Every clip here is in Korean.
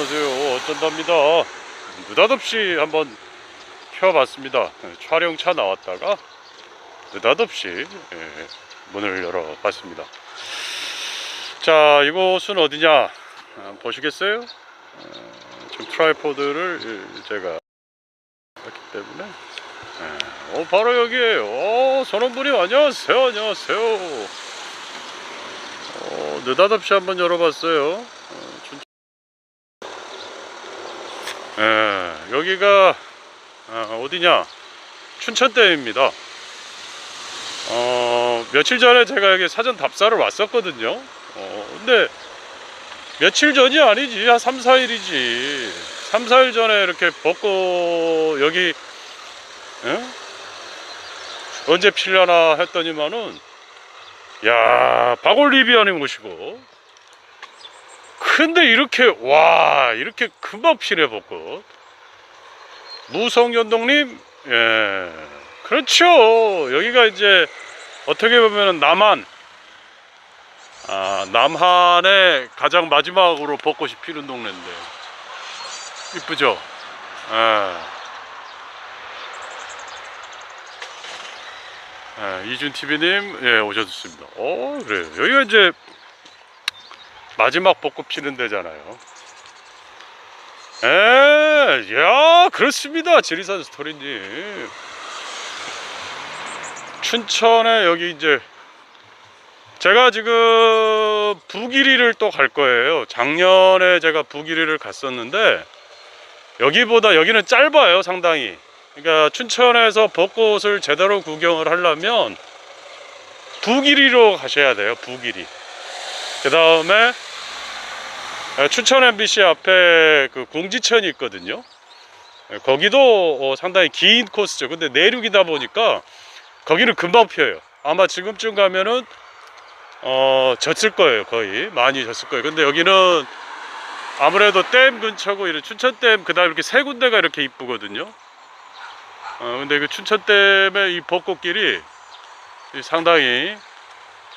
안녕하세요. 어쩐답니다. 느닷없이 한번 펴봤습니다. 네, 촬영차 나왔다가 느닷없이 예, 문을 열어봤습니다. 자 이곳은 어디냐? 아, 보시겠어요? 어, 지금 트라이포드를 예, 제가 했기 때문에 예, 어, 바로 여기에요. 어, 선원분이 안녕하세요 안녕하세요. 어, 느닷없이 한번 열어봤어요 어, 춘- 예, 여기가 아, 어디냐? 춘천댐입니다. 어, 며칠 전에 제가 여기 사전 답사를 왔었거든요. 어, 근데 며칠 전이 아니지. 한 3, 4일이지. 3, 4일 전에 이렇게 벚꽃 여기 예? 언제 필려나 했더니만은 야 박올리비아님 모시고 근데 이렇게 와 이렇게 금방 피네 벚꽃 무성연동님? 예. 그렇죠. 여기가 이제 어떻게 보면 남한. 아 남한의 가장 마지막으로 벚꽃이 피는 동네인데. 이쁘죠? 예. 예, 이준 TV님 예 오셨습니다. 어 그래요. 여기가 이제 마지막 벚꽃 피는 데잖아요. 에, 야 그렇습니다. 지리산 스토리님. 춘천에 여기 이제 제가 지금 북일리를 또 갈 거예요. 작년에 제가 북일리를 갔었는데 여기보다 여기는 짧아요, 상당히. 그러니까 춘천에서 벚꽃을 제대로 구경을 하려면 북일리로 가셔야 돼요. 북일리. 그 다음에 춘천 MBC 앞에 그 공지천이 있거든요. 예, 거기도 어, 상당히 긴 코스죠. 근데 내륙이다 보니까 거기는 금방 피어요. 아마 지금쯤 가면은 어 졌을 거예요. 거의 많이 졌을 거예요. 근데 여기는 아무래도 댐 근처고 이런 춘천댐 그다음 이렇게 세 군데가 이렇게 이쁘거든요. 어, 근데 그 춘천댐의 이 벚꽃길이 이 상당히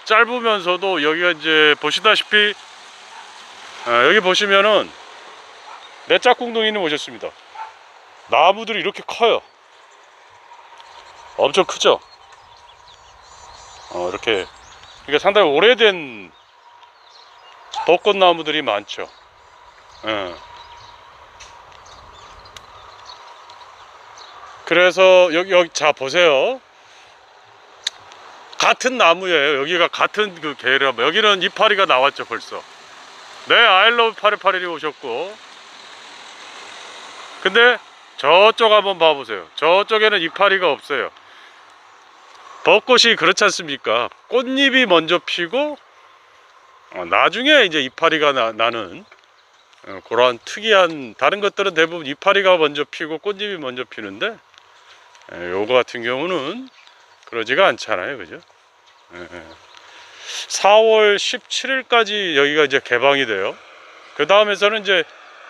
짧으면서도 여기가 이제 보시다시피 아, 여기 보시면은 내 짝꿍둥이님 오셨습니다. 나무들이 이렇게 커요. 엄청 크죠? 어, 이렇게 그러니까 상당히 오래된 벚꽃 나무들이 많죠. 예. 그래서 여기 여기 자 보세요. 같은 나무예요. 여기가 같은 그 계라. 여기는 이파리가 나왔죠 벌써. 네, 아일러브 파리파리리 오셨고. 근데 저쪽 한번 봐보세요. 저쪽에는 이파리가 없어요. 벚꽃이 그렇지 않습니까? 꽃잎이 먼저 피고 어, 나중에 이제 이파리가 나, 나는 어, 그러한 특이한 다른 것들은 대부분 이파리가 먼저 피고 꽃잎이 먼저 피는데 에, 요거 같은 경우는 그러지가 않잖아요, 그죠? 에, 에. 4월 17일까지 여기가 이제 개방이 돼요. 그 다음에서는 이제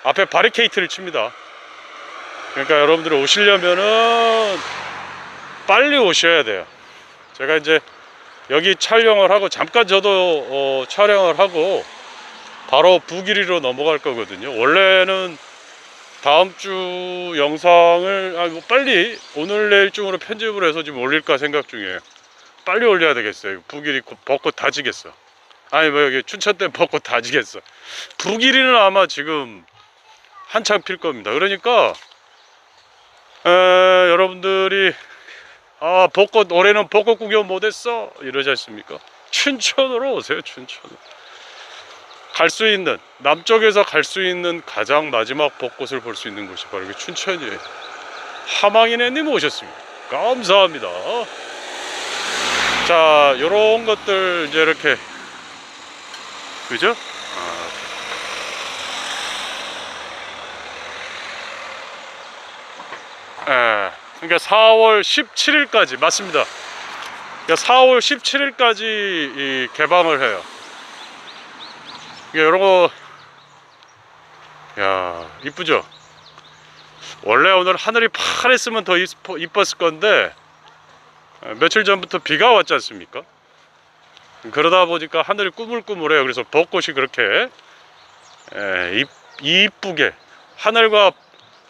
앞에 바리케이트를 칩니다. 그러니까 여러분들이 오시려면은 빨리 오셔야 돼요. 제가 이제 여기 촬영을 하고 잠깐 저도 어, 촬영을 하고 바로 북일리로 넘어갈 거거든요. 원래는 다음 주 영상을 아, 뭐 빨리 오늘 내일쯤으로 편집을 해서 지금 올릴까 생각 중이에요. 빨리 올려야 되겠어요. 북일리 곧 벚꽃 다 지겠어. 아니 뭐 여기 춘천댐 벚꽃 다 지겠어. 북일리는 아마 지금 한창 필 겁니다. 그러니까 에, 여러분들이 아 벚꽃 올해는 벚꽃 구경 못했어 이러지 않습니까? 춘천으로 오세요 춘천. 갈 수 있는 남쪽에서 갈 수 있는 가장 마지막 벚꽃을 볼 수 있는 곳이 바로 여기 춘천이에요. 하망이네님 오셨습니다. 감사합니다. 자, 요런 것들 이제 이렇게 그죠? 아. 예. 그러니까 4월 17일까지 맞습니다. 그러니까 4월 17일까지 개방을 해요. 이게 이런 거, 야 이쁘죠? 원래 오늘 하늘이 파랬으면 더 이뻤을 건데 어, 며칠 전부터 비가 왔지 않습니까? 그러다 보니까 하늘이 꾸물꾸물해요. 그래서 벚꽃이 그렇게 에, 이, 이쁘게 하늘과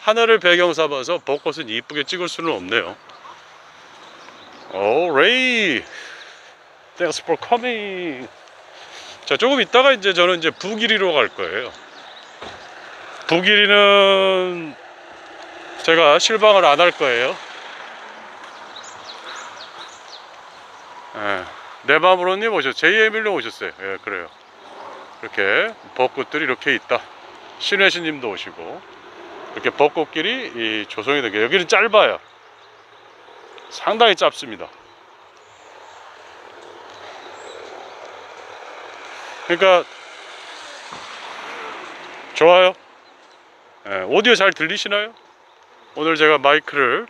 하늘을 배경 삼아서 벚꽃은 이쁘게 찍을 수는 없네요. 오 레이, thanks for coming. 자 조금 있다가 이제 저는 이제 북일이로 갈 거예요. 북일이는 제가 실방을 안 할 거예요. 예, 내 마음으로님 오셨, 제이에밀로 오셨어요. 예, 그래요. 이렇게 벚꽃들이 이렇게 있다. 신혜신님도 오시고 이렇게 벚꽃길이 이 조성이 되게 여기는 짧아요. 상당히 짧습니다. 그러니까 좋아요. 예, 오디오 잘 들리시나요? 오늘 제가 마이크를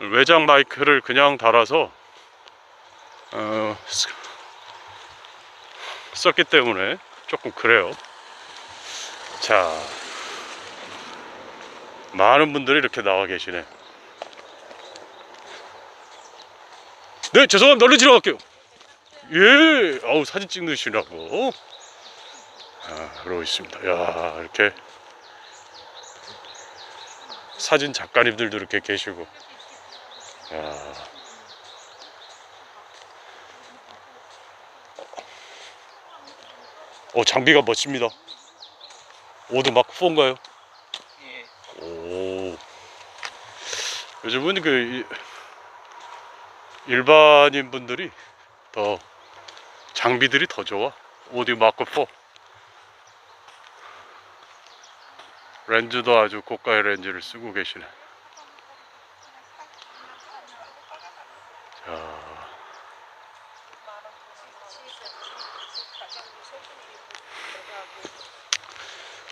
외장 마이크를 그냥 달아서 어, 쓰- 썼기 때문에 조금 그래요. 자, 많은 분들이 이렇게 나와 계시네. 네, 죄송합니다. 얼른 지나갈게요. 예, 아우 사진 찍으시라고. 아, 그러고 있습니다. 야, 이렇게 사진 작가님들도 이렇게 계시고. 야. 어, 장비가 멋집니다. 오도 막 후원가요? 예. 오. 요즘은 그 이- 일반인 분들이 더 장비들이 더 좋아. 오디오 마크 4. 렌즈도 아주 고가의 렌즈를 쓰고 계시네.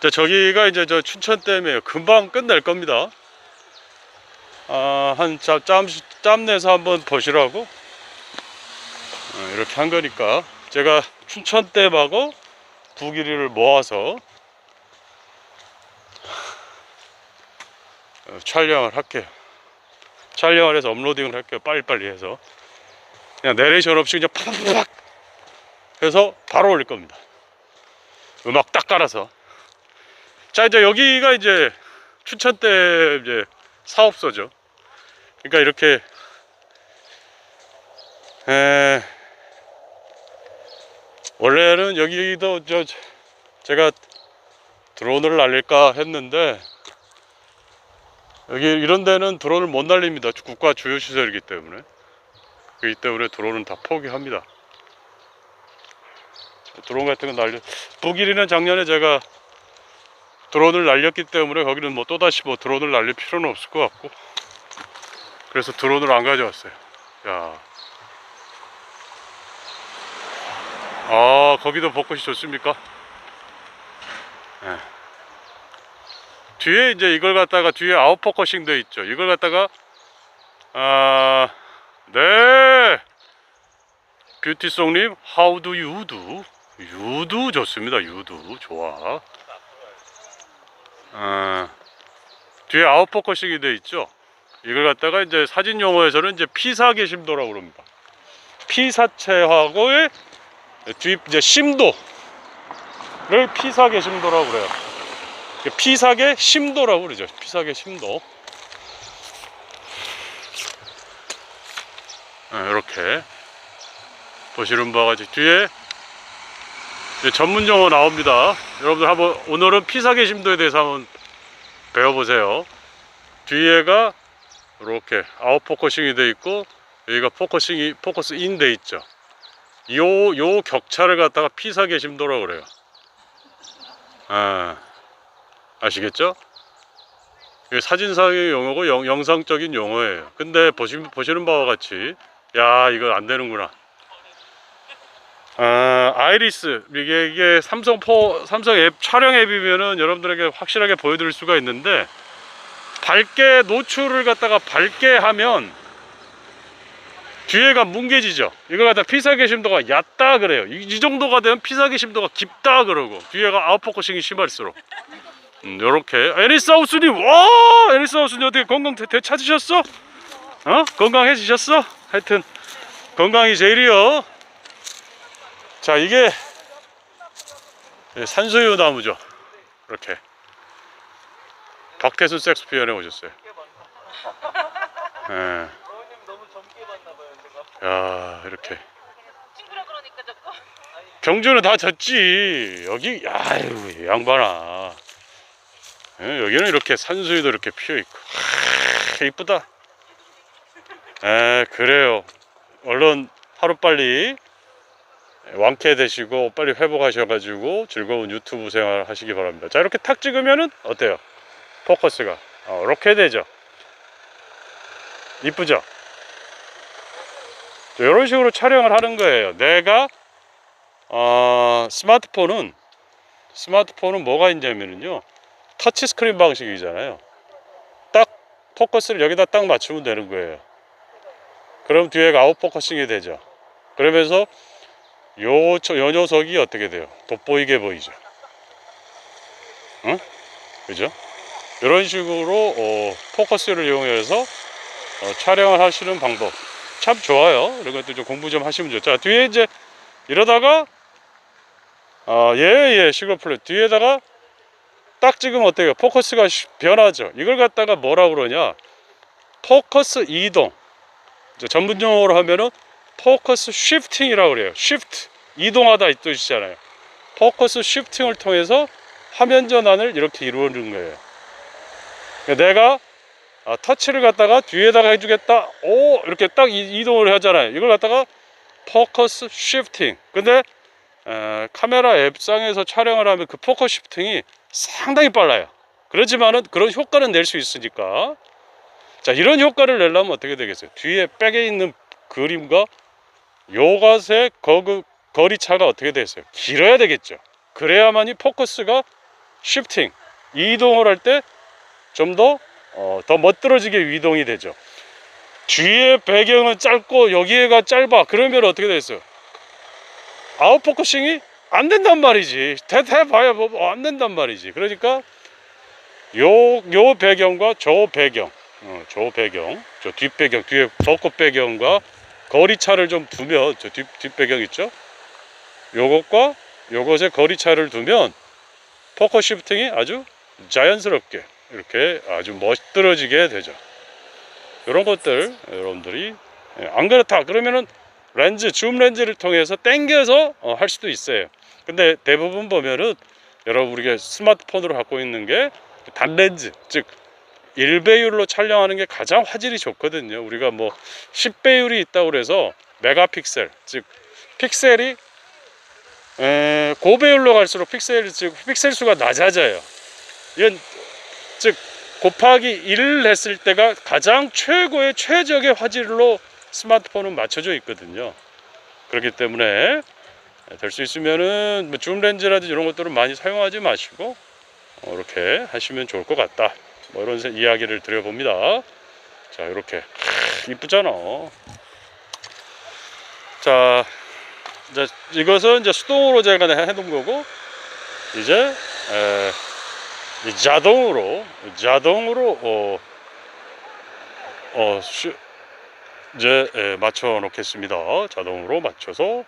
자 저기가 이제 저 춘천댐이에요. 금방 끝낼 겁니다. 아, 한 짬, 짬, 짬 내서 한번 보시라고 어, 이렇게 한 거니까 제가 춘천댐하고 부기리를 모아서 어, 촬영을 할게요. 촬영을 해서 업로딩을 할게요. 빨리빨리 해서 그냥 내레이션 없이 그냥 팍팍팍 해서 바로 올릴 겁니다. 음악 딱 깔아서 자 이제 여기가 이제 춘천댐 이제 사업소죠. 그러니까 이렇게 에, 원래는 여기도 저 제가 드론을 날릴까 했는데 여기 이런 데는 드론을 못 날립니다. 국가 주요 시설이기 때문에 그렇기 때문에 드론은 다 포기합니다. 드론 같은 거 날려 북일이는 작년에 제가 드론을 날렸기 때문에 거기는 뭐 또다시 뭐 드론을 날릴 필요는 없을 것 같고 그래서 드론을 안 가져왔어요. 야. 아, 거기도 벚꽃이 좋습니까? 예. 뒤에 이제 이걸 갖다가 뒤에 아웃포커싱 돼 있죠. 이걸 갖다가 아, 네. 뷰티송님, how do you do? 유도 좋습니다. 유도 좋아. 아, 뒤에 아웃포커싱이 돼 있죠. 이걸 갖다가 이제 사진 용어에서는 이제 피사계 심도라고 그럽니다. 피사체하고의 뒤 이제 심도를 피사계 심도라고 그래요. 피사계 심도라고 그러죠. 피사계 심도. 네, 이렇게 보시는 바와 같이 뒤에 전문 용어 나옵니다. 여러분들 한번 오늘은 피사계 심도에 대해서 한번 배워보세요. 뒤에가 이렇게 아웃 포커싱이 돼 있고 여기가 포커싱이 포커스 인 돼 있죠. 요 요 격차를 갖다가 피사계 심도라고 그래요. 아 아시겠죠? 사진상의 용어고 영, 영상적인 용어예요. 근데 보시, 보시는 바와 같이 야 이거 안 되는구나. 아, 아이리스 이게, 이게 삼성 포 삼성 앱 촬영 앱이면은 여러분들에게 확실하게 보여드릴 수가 있는데 밝게 노출을 갖다가 밝게 하면 뒤에가 뭉개지죠. 이걸 갖다 피사계 심도가 얕다 그래요. 이, 이 정도가 되면 피사계 심도가 깊다 그러고 뒤에가 아웃포커싱이 심할수록 음, 요렇게 애니사우스님 와 애니사우스님 어떻게 건강 되, 되찾으셨어? 어 건강해지셨어? 하여튼 건강이 제일이요. 자 이게 산소유 나무죠. 이렇게 박태순 섹스피언에 오셨어요. 예. 야 이렇게 그러니까 경주는 다 졌지. 여기 아유 양반아. 예, 여기는 이렇게 산수유도 이렇게 피어 있고 하, 이쁘다. 에 그래요. 얼른 하루 빨리 완쾌 되시고 빨리 회복하셔가지고 즐거운 유튜브 생활 하시기 바랍니다. 자 이렇게 탁 찍으면은 어때요? 포커스가 어, 이렇게 되죠. 이쁘죠? 이런 식으로 촬영을 하는 거예요. 내가 어, 스마트폰은 스마트폰은 뭐가 있냐면요 터치 스크린 방식이잖아요 딱 포커스를 여기다 딱 맞추면 되는 거예요 그럼 뒤에가 아웃 포커싱이 되죠 그러면서 요, 저- 요 녀석이 어떻게 돼요 돋보이게 보이죠 응? 그죠 이런 식으로 어, 포커스를 이용해서 어, 촬영을 하시는 방법 참 좋아요 이런 것도 좀 공부 좀 하시면 좋죠 자, 뒤에 이제 이러다가 아, 예, 예, 시글 플랫. 뒤에다가 딱 찍으면 어때요? 포커스가 시- 변하죠. 이걸 갖다가 뭐라 그러냐? 포커스 이동. 전문 용어로 하면은 포커스 쉬프팅이라고 그래요. 쉬프트. 이동하다 이 뜻이잖아요. 포커스 쉬프팅을 통해서 화면 전환을 이렇게 이루어주는 거예요. 그러니까 내가 아, 터치를 갖다가 뒤에다가 해주겠다. 오, 이렇게 딱 이- 이동을 하잖아요. 이걸 갖다가 포커스 쉬프팅. 근데 에, 카메라 앱상에서 촬영을 하면 그 포커스 시프팅이 상당히 빨라요. 그렇지만은 그런 효과는 낼 수 있으니까. 자, 이런 효과를 내려면 어떻게 되겠어요? 뒤에 백에 있는 그림과 요것의 거그, 거리차가 어떻게 되겠어요? 길어야 되겠죠. 그래야만이 포커스가 시프팅, 이동을 할 때좀 더, 어, 더 멋들어지게 이동이 되죠. 뒤에 배경은 짧고 여기에가 짧아. 그러면 어떻게 되겠어요? 아웃포커싱이 안 된단 말이지. 대대 봐야 뭐 안 된단 말이지. 그러니까 요 요 배경과 저 배경, 어, 저 배경, 저 뒷배경, 뒤에 벚꽃 배경과 거리차를 좀 두면 저 뒷 뒷배경 있죠? 요것과 요것의 거리차를 두면 포커 시프팅이 아주 자연스럽게 이렇게 아주 멋들어지게 되죠. 이런 것들 여러분들이 예, 안 그렇다 그러면은 렌즈 줌 렌즈를 통해서 당겨서 어, 할 수도 있어요. 근데 대부분 보면은 여러분 우리가 스마트폰으로 갖고 있는 게 단렌즈 즉 1배율로 촬영하는 게 가장 화질이 좋거든요. 우리가 뭐 10배율이 있다고 그래서 메가픽셀 즉 픽셀이 에, 고배율로 갈수록 픽셀 즉 픽셀 수가 낮아져요. 이건 즉 곱하기 1을 했을 때가 가장 최고의 최적의 화질로 스마트폰은 맞춰져 있거든요. 그렇기 때문에 될 수 있으면은 뭐 줌 렌즈라든지 이런 것들은 많이 사용하지 마시고 어, 이렇게 하시면 좋을 것 같다. 뭐 이런 세- 이야기를 드려봅니다. 자 이렇게 하, 이쁘잖아. 자 이제 이것은 이제 수동으로 제가 해놓은 거고 이제 에, 이 자동으로 자동으로 어, 어 슈, 이제 예, 맞춰 놓겠습니다. 자동으로 맞춰서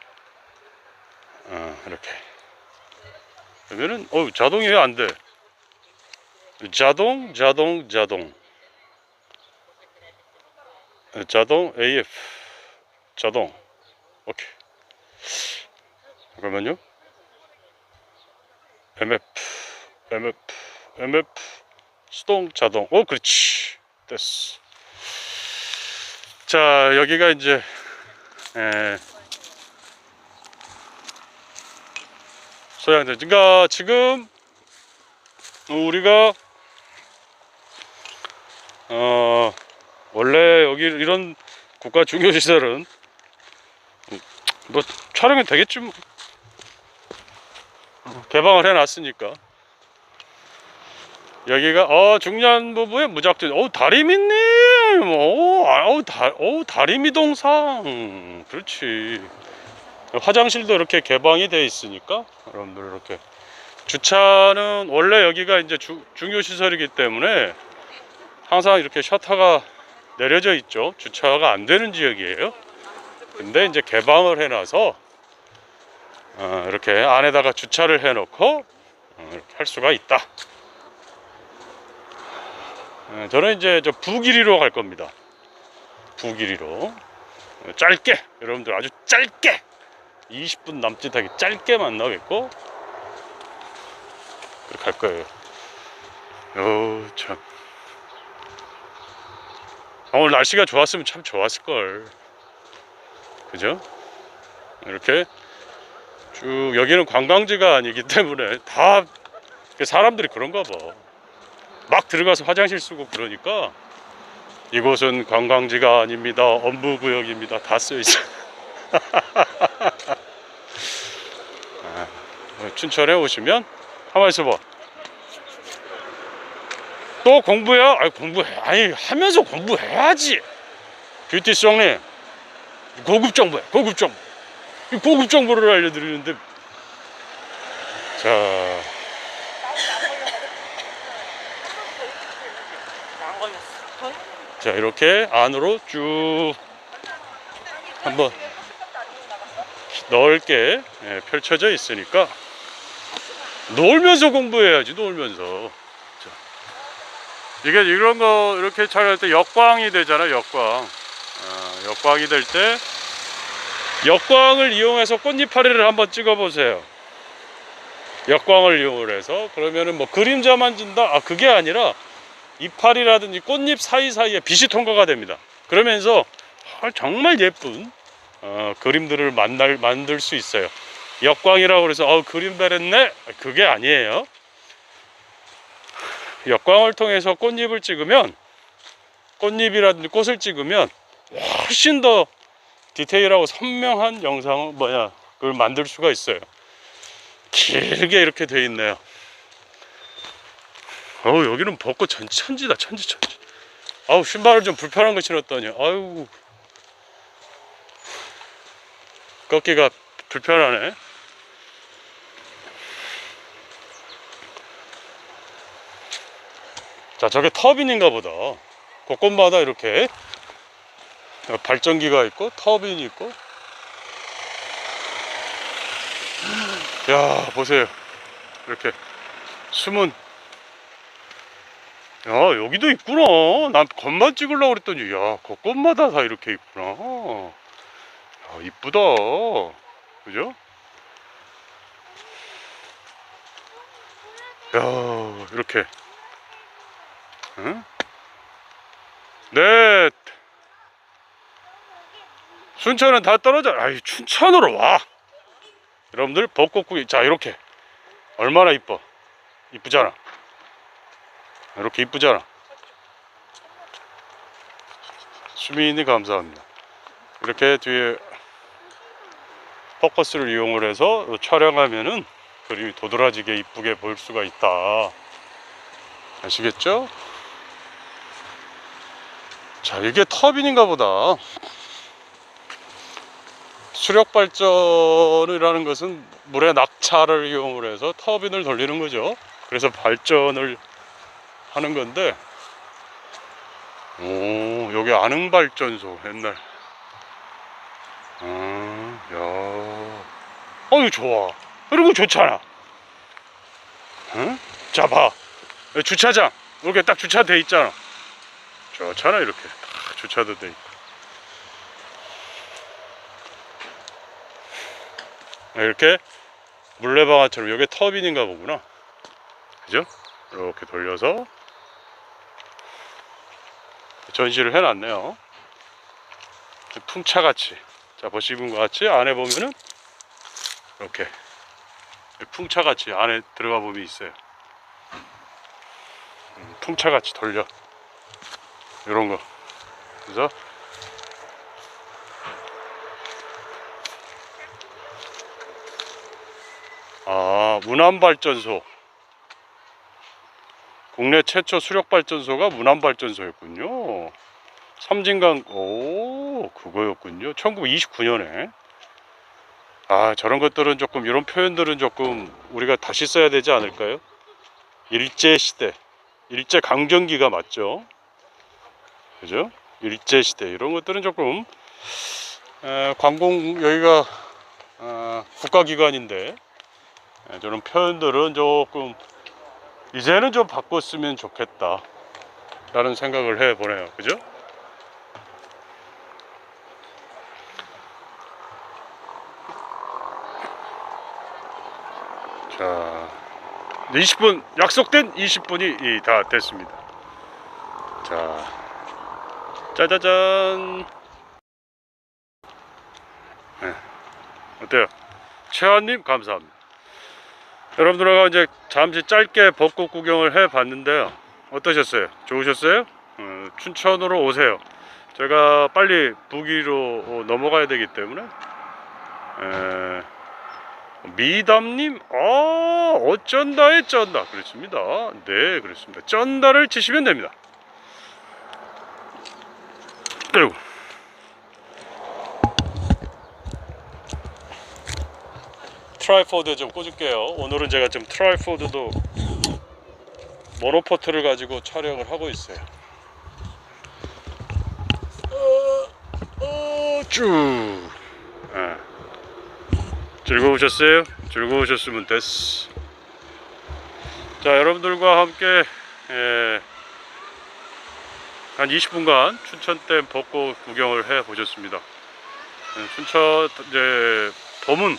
어, 이렇게 그러면은 어 자동이 왜 안 돼? 자동 자동 자동. 어, 자동 AF 자동. 오케이. 잠깐만요. MF MF MF 수동 자동. 어 그렇지. 됐어. 자 여기가 이제 에, 소양전. 그러니까 지금 우리가 어 원래 여기 이런 국가 중요 시설은 뭐 촬영이 되겠지 뭐. 개방을 해놨으니까. 여기가 어 중년 부부의 무작정 어 다리미님! 어 아우 다 어, 다리미 동상! 그렇지. 화장실도 이렇게 개방이 돼 있으니까 여러분들 이렇게 주차는 원래 여기가 이제 주, 중요 시설이기 때문에 항상 이렇게 셔터가 내려져 있죠 주차가 안 되는 지역이에요 근데 이제 개방을 해놔서 어, 이렇게 안에다가 주차를 해놓고 어, 이렇게 할 수가 있다 어, 저는 이제 저 부길이로 갈 겁니다. 부길이로 어, 짧게 여러분들 아주 짧게 20분 남짓하게 짧게 만나겠고 그렇게 갈 거예요. 어, 참. 아, 오늘 날씨가 좋았으면 참 좋았을 걸. 그죠? 이렇게 쭉 여기는 관광지가 아니기 때문에 다 사람들이 그런가 봐. 막 들어가서 화장실 쓰고 그러니까 이곳은 관광지가 아닙니다. 업무구역입니다. 다써 있어. 아, 춘천에 오시면 가만 있어 봐. 또 공부해요? 아니 공부해. 아니 하면서 공부해야지. 뷰티 송님 고급 정보야. 고급 정보. 이 고급 정보를 알려드리는데 자 자 이렇게 안으로 쭉 한번 넓게 예, 펼쳐져 있으니까 놀면서 공부해야지 놀면서 자, 이게 이런 거 이렇게 촬영할 때 역광이 되잖아 역광 아, 역광이 될 때 역광을 이용해서 꽃잎파리를 한번 찍어 보세요 역광을 이용을 해서 그러면은 뭐 그림자만 진다 아 그게 아니라 이파리라든지 꽃잎 사이사이에 빛이 통과가 됩니다. 그러면서 아, 정말 예쁜 어, 그림들을 만날, 만들 수 있어요. 역광이라고 그래서 어, 그림 베랬네? 그게 아니에요. 역광을 통해서 꽃잎을 찍으면 꽃잎이라든지 꽃을 찍으면 훨씬 더 디테일하고 선명한 영상 뭐야 그걸 만들 수가 있어요. 길게 이렇게 돼 있네요. 어우 여기는 벚꽃 전 천지다 천지 천지 아우 신발을 좀 불편한 거 신었더니 아유 걷기가 불편하네 자 저게 터빈인가 보다. 곳곳마다 이렇게 발전기가 있고 터빈이 있고. 야 보세요. 이렇게 숨은. 야 여기도 있구나. 난 겉만 찍으려고 그랬더니 야 곳곳마다 다 이렇게 있구나. 야 이쁘다. 그죠? 야 이렇게 응? 네 순천은 다 떨어져 아이 춘천으로 와 여러분들 벚꽃구이 자 이렇게 얼마나 이뻐 이쁘잖아 이렇게 이쁘잖아. 수민이 감사합니다. 이렇게 뒤에 포커스를 이용을 해서 촬영하면은 그림이 도드라지게 이쁘게 보일 수가 있다. 아시겠죠? 자, 이게 터빈인가 보다. 수력 발전이라는 것은 물의 낙차를 이용을 해서 터빈을 돌리는 거죠. 그래서 발전을 하는 건데 오 여기 안흥발전소 옛날. 아야. 어유 좋아. 거 좋잖아? 응? 자봐. 주차장. 이렇게 딱 주차돼 있잖아 좋잖아 이렇게 딱 주차도 돼 있고 이렇게 물레방아처럼 여기 터빈인가 보구나 그죠? 이렇게 돌려서 전시를 해놨네요. 풍차같이. 자, 보시는 것 같이 안에 보면은 이렇게 풍차같이 안에 들어가 보면 있어요. 음, 풍차같이 돌려. 이런 거. 그래서 아, 문안발전소. 국내 최초 수력 발전소가 문안 발전소였군요. 삼진강 오 그거였군요. 1929년에 아 저런 것들은 조금 이런 표현들은 조금 우리가 다시 써야 되지 않을까요? 일제 시대, 일제 강점기가 맞죠? 그죠? 일제 시대 이런 것들은 조금 에, 관공 여기가 아, 국가기관인데 에, 저런 표현들은 조금 이제는 좀 바꿨으면 좋겠다. 라는 생각을 해 보네요. 그죠? 자, 20분 약속된 20분이 다 됐습니다. 자, 짜자잔. 네. 어때요? 최한님 감사합니다. 여러분들과 이제 잠시 짧게 벚꽃 구경을 해 봤는데요. 어떠셨어요? 좋으셨어요? 어, 춘천으로 오세요. 제가 빨리 부기로 어, 넘어가야 되기 때문에 에, 미담님, 아 어쩐다 에 쩐다 그렇습니다. 네 그렇습니다. 쩐다를 치시면 됩니다. 그리고 트라이포드 좀 꽂을게요. 오늘은 제가 좀 트라이포드도 모노포트를 가지고 촬영을 하고 있어요. 어, 어, 쭉. 예. 즐거우셨어요? 즐거우셨으면 됐어. 자, 여러분들과 함께 예, 한 20분간 춘천댐 벚꽃 구경을 해 보셨습니다. 예, 춘천 이제 봄은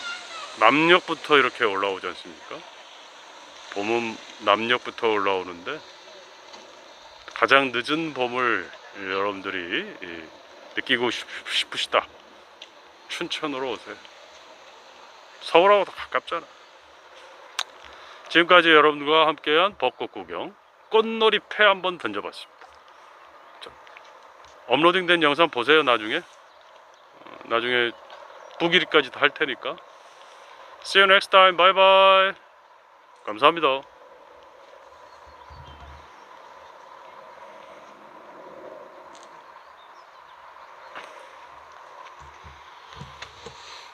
남녘부터 이렇게 올라오지 않습니까? 봄은 남녘부터 올라오는데 가장 늦은 봄을 여러분들이 이, 느끼고 싶- 싶으시다. 춘천으로 오세요. 서울하고 더 가깝잖아. 지금까지 여러분들과 함께한 벚꽃 구경 꽃놀이 패 한번 던져봤습니다. 자, 업로딩 된 영상 보세요 나중에. 어, 나중에 부기리까지도 할 테니까. See you next time. Bye bye. 감사합니다.